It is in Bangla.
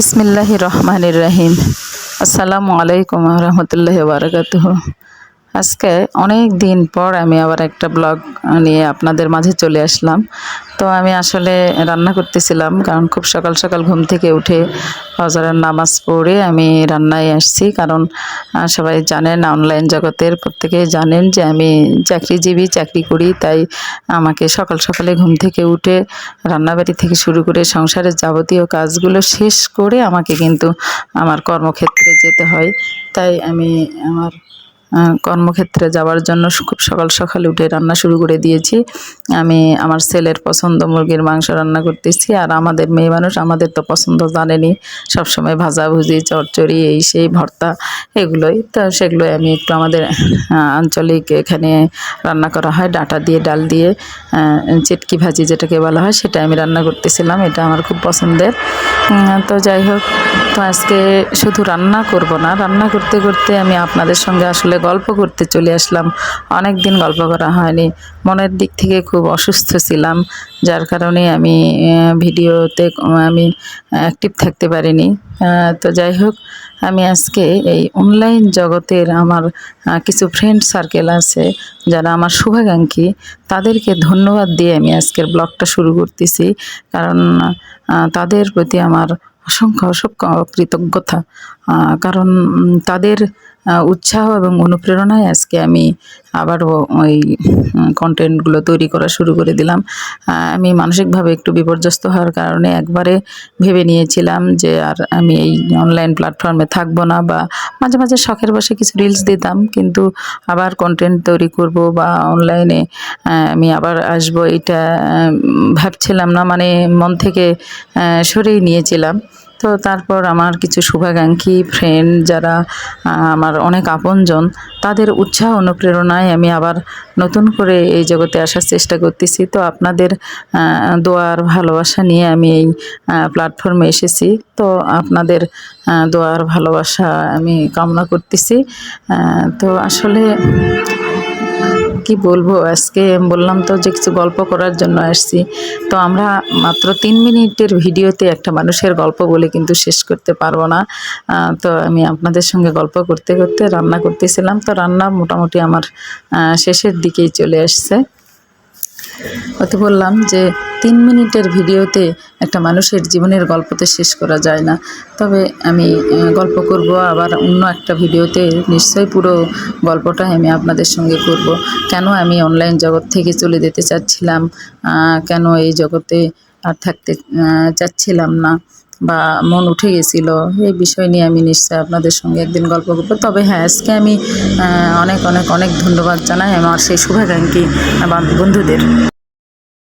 বিসমিল্লাহ রহমানির রহিম। আসসালামু আলাইকুম রহমতুল্লাহ বারকাতুহ। আজকে অনেক দিন পর আমি আবার একটা ব্লগ নিয়ে আপনাদের মাঝে চলে আসলাম। তো আমি আসলে রান্না করতেছিলাম, কারণ খুব সকাল সকাল ঘুম থেকে উঠে হজরের নামাজ পড়ে আমি রান্নায় আসছি। কারণ সবাই জানেন অনলাইন জগতের প্রত্যেকেই জানেন যে আমি চাকরিজীবী, চাকরি করি, তাই আমাকে সকাল সকালে ঘুম থেকে উঠে রান্নাবাড়ি থেকে শুরু করে সংসারের যাবতীয় কাজগুলো শেষ করে আমাকে কিন্তু আমার কর্মক্ষেত্রে যেতে হয়। তাই আমি আমার কর্মক্ষেত্রে যাওয়ার জন্য খুব সকাল সকাল উঠে রান্না শুরু করে দিয়েছি। আমি আমার ছেলের পছন্দ মুরগির মাংস রান্না করতেছি আর আমাদের মেয়ে মানুষ আমাদের তো পছন্দ জানেনি। সবসময় ভাজাভুজি, চচ্চড়ি, এই সেই ভর্তা এগুলোই। তো সেগুলোই আমি একটু আমাদের আঞ্চলিক এখানে রান্না করা হয়। ডাঁটা দিয়ে, ডাল দিয়ে চেটকি ভাজি যেটাকে বলা হয় সেটা আমি রান্না করতেছিলাম। এটা আমার খুব পছন্দের। তো যাই হোক, তো আজকে শুধু রান্না করব না। রান্না করতে করতে আমি আপনাদের সঙ্গে আসলে গল্প করতে চলে আসলাম। অনেক দিন গল্প করা হয়নি। মনের দিক থেকে খুব অসুস্থ ছিলাম, যার কারণে আমি ভিডিওতে আমি অ্যাক্টিভ থাকতে পারিনি। তো যাই হোক, আমি আজকে এই অনলাইন জগতের আমার কিছু ফ্রেন্ড সার্কেল আছে, যারা আমার শুভাকাঙ্ক্ষী, তাদেরকে ধন্যবাদ দিয়ে আমি আজকের ব্লগটা শুরু করতেছি। কারণ তাদের প্রতি আমার অসংখ্য অসংখ্য কৃতজ্ঞতা। কারণ তাদের উৎসাহ এবং অনুপ্রেরণায় আজকে আমি আবারও ওই কন্টেন্টগুলো তৈরি করা শুরু করে দিলাম। আমি মানসিকভাবে একটু বিপর্যস্ত হওয়ার কারণে একবারে ভেবে নিয়েছিলাম যে আর আমি এই অনলাইন প্ল্যাটফর্মে থাকব না বা মাঝে মাঝে শখের বসে কিছু রিলস দিতাম, কিন্তু আবার কন্টেন্ট তৈরি করব বা অনলাইনে আমি আবার আসব, এটা ভাবছিলাম না মানে মন থেকে সরেই নিয়েছিলাম। তো তারপর আমার কিছু শুভাকাঙ্ক্ষী ফ্রেন্ড যারা আমার অনেক আপনজন, তাদের উৎসাহ, অনুপ্রেরণায় আমি আবার নতুন করে এই জগতে আসার চেষ্টা করতেছি। তো আপনাদের দোয়ার ভালোবাসা নিয়ে আমি এই প্ল্যাটফর্মে এসেছি। তো আপনাদের দোয়ার ভালোবাসা আমি কামনা করতেছি। তো আসলে কি বলব? আজকে বললাম তো যে কিছু গল্প করার জন্য আসছি। তো আমরা মাত্র তিন মিনিটের ভিডিওতে একটা মানুষের গল্প বলে কিন্তু শেষ করতে পারব না। তো আমি আপনাদের সঙ্গে গল্প করতে করতে রান্না করতেছিলাম। তো রান্না মোটামুটি আমার শেষের দিকেই চলে আসছে। হতে বললাম যে তিন মিনিটের ভিডিওতে একটা মানুষের জীবনের গল্পতে শেষ করা যায় না। তবে আমি গল্প করব, আবার অন্য একটা ভিডিওতে নিশ্চয়ই পুরো গল্পটা আমি আপনাদের সঙ্গে করব। কেন আমি অনলাইন জগৎ থেকে চলে যেতে চাচ্ছিলাম? কেন এই জগতে আর থাকতে চাচ্ছিলাম না? বা মন উঠে গেছিল? এই বিষয় নিয়ে আমি নিশ্চয়ই আপনাদের সঙ্গে একদিন গল্প করব। তবে হ্যাঁ আজকে আমি অনেক অনেক অনেক ধন্যবাদ জানাই আমার সেই শুভাকাঙ্ক্ষী বন্ধুদের।